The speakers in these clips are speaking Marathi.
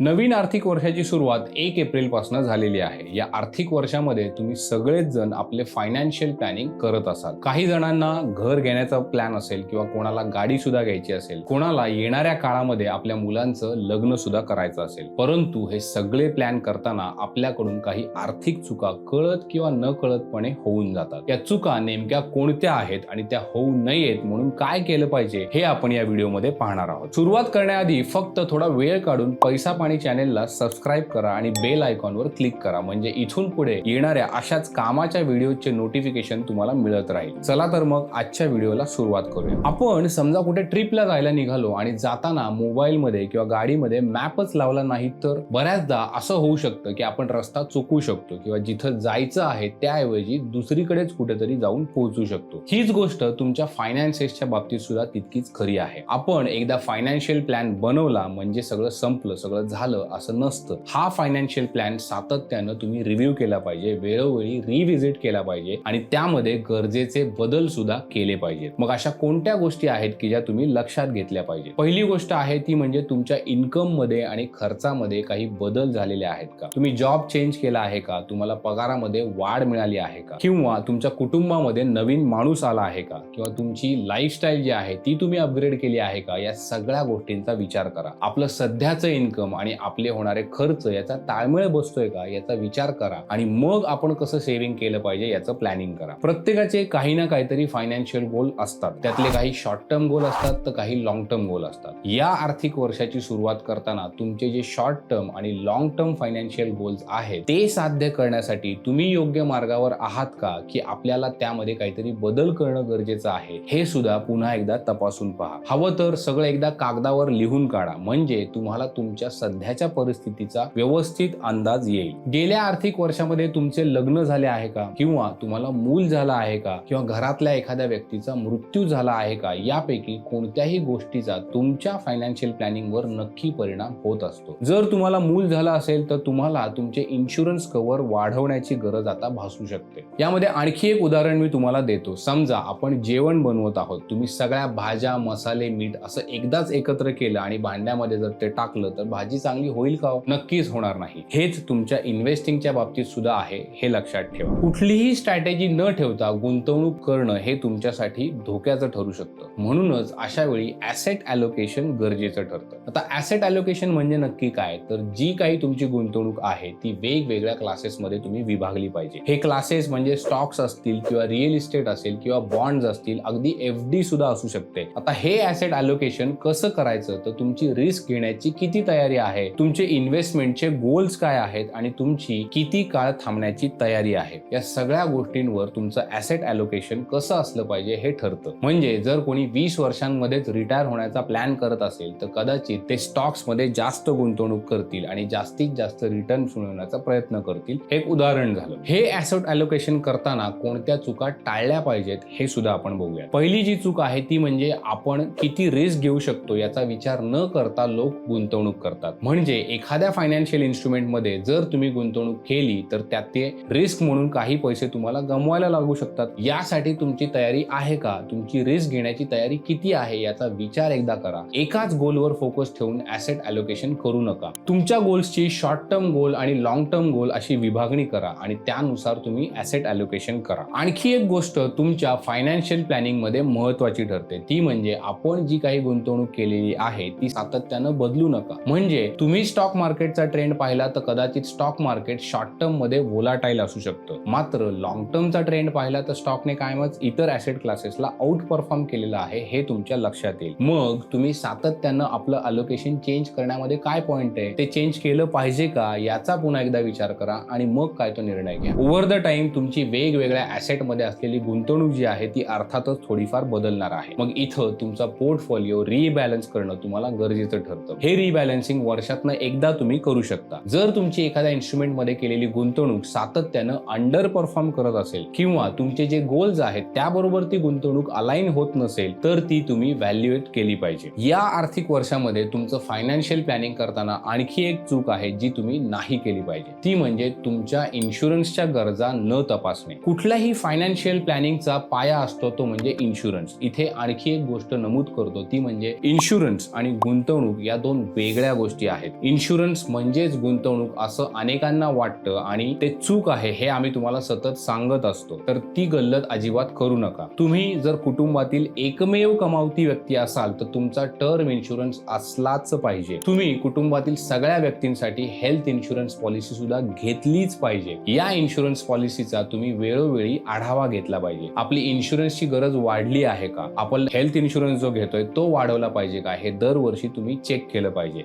नवीन आर्थिक वर्षाची सुरुवात एक एप्रिलपासून झालेली आहे. या आर्थिक वर्षामध्ये तुम्ही सगळेच जण आपले फायनान्शियल प्लॅनिंग करत असाल. काही जणांना घर घेण्याचा प्लॅन असेल किंवा कोणाला गाडी सुद्धा घ्यायची असेल कोणाला येणाऱ्या काळामध्ये आपल्या मुलांचं लग्न सुद्धा करायचं असेल परंतु हे सगळे प्लॅन करताना आपल्याकडून काही आर्थिक चुका कळत किंवा न कळतपणे होऊन जातात. या चुका नेमक्या कोणत्या आहेत आणि त्या होऊ नयेत म्हणून काय केलं पाहिजे हे आपण या व्हिडिओमध्ये पाहणार आहोत. सुरुवात करण्याआधी फक्त थोडा वेळ काढून पैसा पाणी चॅनेलला सबस्क्राईब करा आणि बेल आयकॉनवर क्लिक करा. म्हणजे इथून पुढे येणाऱ्या अशाच कामाच्या व्हिडिओचे नोटिफिकेशन तुम्हाला मिळत राहील. चला तर मग आजच्या व्हिडिओला सुरुवात करूया. आपण समजा कुठे ट्रिपला जायला निघालो आणि जाताना मोबाईलमध्ये किंवा गाडीमध्ये मॅपच लावला नाही तर बऱ्याचदा असं होऊ शकतं की आपण रस्ता चुकू शकतो किंवा जिथं जायचं आहे त्याऐवजी दुसरीकडेच कुठेतरी जाऊन पोहोचू शकतो. हीच गोष्ट तुमच्या फायनान्सेसच्या बाबतीत सुद्धा तितकीच खरी आहे. आपण एकदा फायनान्शियल प्लॅन बनवला म्हणजे सगळं संपलं सगळं झालं असं नसतं. हा फायनान्शियल प्लॅन सातत्यानं तुम्ही रिव्ह्यू केला पाहिजे वेळोवेळी रिव्हिजिट केला पाहिजे आणि त्यामध्ये गरजेचे बदल सुद्धा केले पाहिजेत. मग अशा कोणत्या गोष्टी आहेत की ज्या तुम्ही लक्षात घेतल्या पाहिजे पहिली गोष्ट आहे ती म्हणजे तुमच्या इन्कममध्ये आणि खर्चामध्ये काही बदल झालेले आहेत का? तुम्ही जॉब चेंज केला आहे का? तुम्हाला पगारामध्ये वाढ मिळाली आहे का? किंवा तुमच्या कुटुंबामध्ये नवीन माणूस आला आहे का? किंवा तुमची लाईफस्टाईल जी आहे ती तुम्ही अपग्रेड केली आहे का? या सगळ्या गोष्टींचा विचार करा. आपलं सध्याचं इन्कम आणि आपले होणारे खर्च याचा ताळमेळ बसतोय का याचा विचार करा. आणि मग आपण कसं सेव्हिंग केलं पाहिजे याचं प्लॅनिंग करा. प्रत्येकाचे काही ना काहीतरी फायनान्शियल गोल असतात. त्यातले काही शॉर्ट टर्म गोल असतात तर काही लॉंग टर्म गोल असतात. या आर्थिक वर्षाची सुरुवात करताना तुमचे जे शॉर्ट टर्म आणि लॉंग टर्म फायनान्शियल गोल्स आहेत ते साध्य करण्यासाठी तुम्ही योग्य मार्गावर आहात का? की आपल्याला त्यामध्ये काहीतरी बदल करणं गरजेचं आहे? हे सुद्धा पुन्हा एकदा तपासून पहा. हवं तर सगळं एकदा कागदावर लिहून काढा. म्हणजे तुम्हाला तुमच्या सध्याच्या परिस्थितीचा व्यवस्थित अंदाज येईल. गेल्या आर्थिक वर्षामध्ये तुमचे लग्न झाले आहे का? किंवा तुम्हाला मूल झालं आहे का? किंवा घरातल्या एखाद्या व्यक्तीचा मृत्यू झाला आहे का? यापैकी कोणत्याही गोष्टीचा तुमच्या फायनान्शियल प्लॅनिंग वर नक्की परिणाम होत असतो. जर तुम्हाला मूल झालं असेल तर तुम्हाला तुमचे इन्शुरन्स कव्हर वाढवण्याची गरज आता भासू शकते. यामध्ये आणखी एक उदाहरण मी तुम्हाला देतो. समजा आपण जेवण बनवत आहोत. तुम्ही सगळ्या भाज्या मसाले मीठ असं एकदाच एकत्र केलं आणि भांड्यामध्ये जर ते टाकलं तर भाजी चांगली होईल का हो? नक्कीच होणार नाही. हेच तुमच्या इन्व्हेस्टिंगच्या बाबतीत सुद्धा आहे हे लक्षात ठेवा. कुठलीही स्ट्रॅटेजी न ठेवता गुंतवणूक करणं हे तुमच्यासाठी धोक्याचं ठरू शकतं. म्हणूनच अशा वेळी ऍसेट अलोकेशन गरजेचं ठरतं. आता ऍसेट अलोकेशन म्हणजे नक्की काय? तर जी काही तुमची गुंतवणूक आहे ती वेगवेगळ्या क्लासेसमध्ये तुम्ही विभागली पाहिजे. हे क्लासेस म्हणजे स्टॉक्स असतील किंवा रिअल इस्टेट असेल किंवा बॉन्ड्स असतील अगदी एफ डी सुद्धा असू शकते. आता हे ऍसेट अलोकेशन कसं करायचं? तर तुमची रिस्क घेण्याची किती तयारी आहे? तुमचे इन्व्हेस्टमेंटचे गोल्स काय आहेत आणि तुमची किती काळ थांबण्याची तयारी आहे? या सगळ्या गोष्टींवर तुमचं ऍसेट अलोकेशन कसं असलं पाहिजे हे ठरतं. म्हणजे जर कोणी वीस वर्षांमध्येच रिटायर होण्याचा प्लॅन करत असेल तर कदाचित ते स्टॉक्समध्ये जास्त गुंतवणूक करतील आणि जास्तीत जास्त रिटर्न मिळवण्याचा प्रयत्न करतील. हे एक उदाहरण झालं. हे ऍसेट अलोकेशन करताना कोणत्या चुका टाळल्या पाहिजेत हे सुद्धा आपण बघूया पहिली जी चूक आहे ती म्हणजे आपण किती रिस्क घेऊ शकतो याचा विचार न करता लोक गुंतवणूक करतात. म्हणजे एखाद्या फायनान्शियल इन्स्ट्रुमेंटमध्ये जर तुम्ही गुंतवणूक केली तर त्यात ते रिस्क म्हणून काही पैसे तुम्हाला गमवायला लागू शकतात. यासाठी तुमची तयारी आहे का? तुमची रिस्क घेण्याची तयारी किती आहे? याचा विचार एकदा करा. एकाच गोलवर फोकस ठेवून ऍसेट अलोकेशन करू नका. तुमच्या गोल्सची शॉर्ट टर्म गोल आणि लॉंग टर्म गोल अशी विभागणी करा आणि त्यानुसार तुम्ही ऍसेट अलोकेशन करा. आणखी एक गोष्ट तुमच्या फायनान्शियल प्लॅनिंगमध्ये महत्वाची ठरते. ती म्हणजे आपण जी काही गुंतवणूक केलेली आहे ती सातत्यानं बदलू नका. म्हणजे तुम्ही स्टॉक मार्केटचा ट्रेंड पाहिला तर कदाचित स्टॉक मार्केट शॉर्ट टर्ममध्ये वोलाटाईल असू शकतं. मात्र लॉंग टर्मचा ट्रेंड पाहिला तर स्टॉकने कायमच इतर ऍसेट क्लासेसला आउट परफॉर्म केलेला आहे हे तुमच्या लक्षात येईल. मग तुम्ही सातत्यानं आपलं अलोकेशन चेंज करण्यामध्ये काय पॉईंट आहे? ते चेंज केलं पाहिजे का? याचा पुन्हा एकदा विचार करा आणि मग काय तो निर्णय घ्या. ओव्हर द टाइम तुमची वेगवेगळ्या ऍसेटमध्ये असलेली गुंतवणूक जी आहे ती अर्थातच थोडीफार बदलणार आहे. मग इथं तुमचा पोर्टफोलिओ रिबॅलन्स करणं तुम्हाला गरजेचं ठरतं. हे रिबॅलन्सिंग वर्षातनं एकदा तुम्ही करू शकता. जर तुमची एखाद्या इन्स्ट्रुमेंटमध्ये केलेली गुंतवणूक सातत्यानं अंडर परफॉर्म करत असेल किंवा तुमचे जे गोल्स आहेत त्याबरोबर ती गुंतवणूक अलाइन होत नसेल तर ती तुम्ही व्हॅल्युएट केली पाहिजे. या आर्थिक वर्षामध्ये तुमचं फायनान्शियल प्लॅनिंग करताना आणखी एक चूक आहे जी तुम्ही नाही केली पाहिजे. ती म्हणजे तुमच्या इन्शुरन्सच्या गरजा न तपासणे. कुठल्याही फायनान्शियल प्लॅनिंगचा पाया असतो तो म्हणजे इन्शुरन्स इथे आणखी एक गोष्ट नमूद करतो ती म्हणजे इन्शुरन्स आणि गुंतवणूक या दोन वेगळ्या गोष्टी गोष्टी आहेत. इन्शुरन्स म्हणजेच गुंतवणूक असं अनेकांना वाटतं आणि ते चूक आहे हे आम्ही तुम्हाला सतत सांगत असतो. तर ती गल्लत अजिबात करू नका. तुम्ही जर कुटुंबातील एकमेव कमावती व्यक्ती असाल तर तुमचा टर्म इन्शुरन्स असलाच पाहिजे. तुम्ही कुटुंबातील सगळ्या व्यक्तींसाठी हेल्थ इन्शुरन्स पॉलिसी सुद्धा घेतलीच पाहिजे. या इन्शुरन्स पॉलिसीचा तुम्ही वेळोवेळी आढावा घेतला पाहिजे. आपली इन्शुरन्सची गरज वाढली आहे का? आपण हेल्थ इन्शुरन्स जो घेतोय तो वाढवला पाहिजे का? हे दरवर्षी तुम्ही चेक केलं पाहिजे.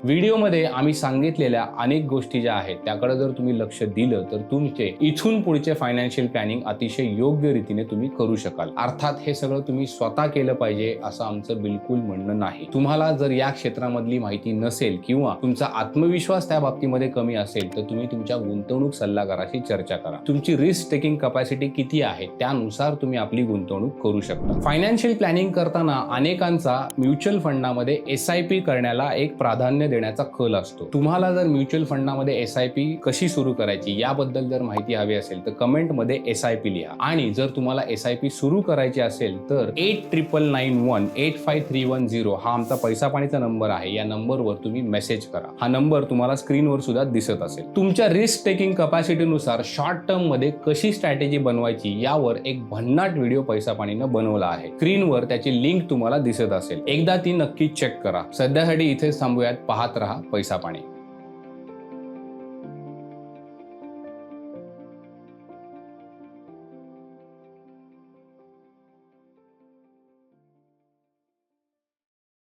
यामध्ये आम्ही सांगितलेल्या अनेक गोष्टी ज्या आहेत त्याकडे जर तुम्ही लक्ष दिलं तर तुमचे इथून पुढचे फायनान्शियल प्लॅनिंग अतिशय योग्य रीतीने तुम्ही करू शकाल. अर्थात हे सगळं तुम्ही स्वतः केलं पाहिजे असं आमचं बिलकुल म्हणणं नाही. तुम्हाला जर या क्षेत्रामधली माहिती नसेल किंवा तुमचा आत्मविश्वास त्या बाबतीमध्ये कमी असेल तर तुम्ही तुमच्या गुंतवणूक सल्लागाराशी चर्चा करा. तुमची रिस्क टेकिंग कपॅसिटी किती आहे त्यानुसार तुम्ही आपली गुंतवणूक करू शकता. फायनान्शियल प्लॅनिंग करताना अनेकांचा म्युच्युअल फंडामध्ये एस आय पी करण्याला एक प्राधान्य देण्याचा कल असतो. तुम्हाला जर म्युच्युअल फंडामध्ये एस आय पी कशी सुरू करायची याबद्दल जर माहिती हवी असेल तर कमेंटमध्ये एस आय पी लिहा. आणि जर तुम्हाला एस आय पी सुरू करायची असेल तर eight triple nine one eight five three one zero हा आमचा पैसा पाणीचा नंबर आहे. या नंबरवर तुम्ही मेसेज करा. हा नंबर तुम्हाला स्क्रीनवर सुद्धा दिसत असेल. तुमच्या रिस्क टेकिंग कपॅसिटीनुसार शॉर्ट टर्ममध्ये कशी स्ट्रॅटेजी बनवायची यावर एक भन्नाट व्हिडिओ पैसा पाणीनं बनवला आहे. स्क्रीनवर त्याची लिंक तुम्हाला दिसत असेल. एकदा ती नक्की चेक करा. सध्यासाठी इथेच थांबूयात. पाहत रहा. पैसा पाणी.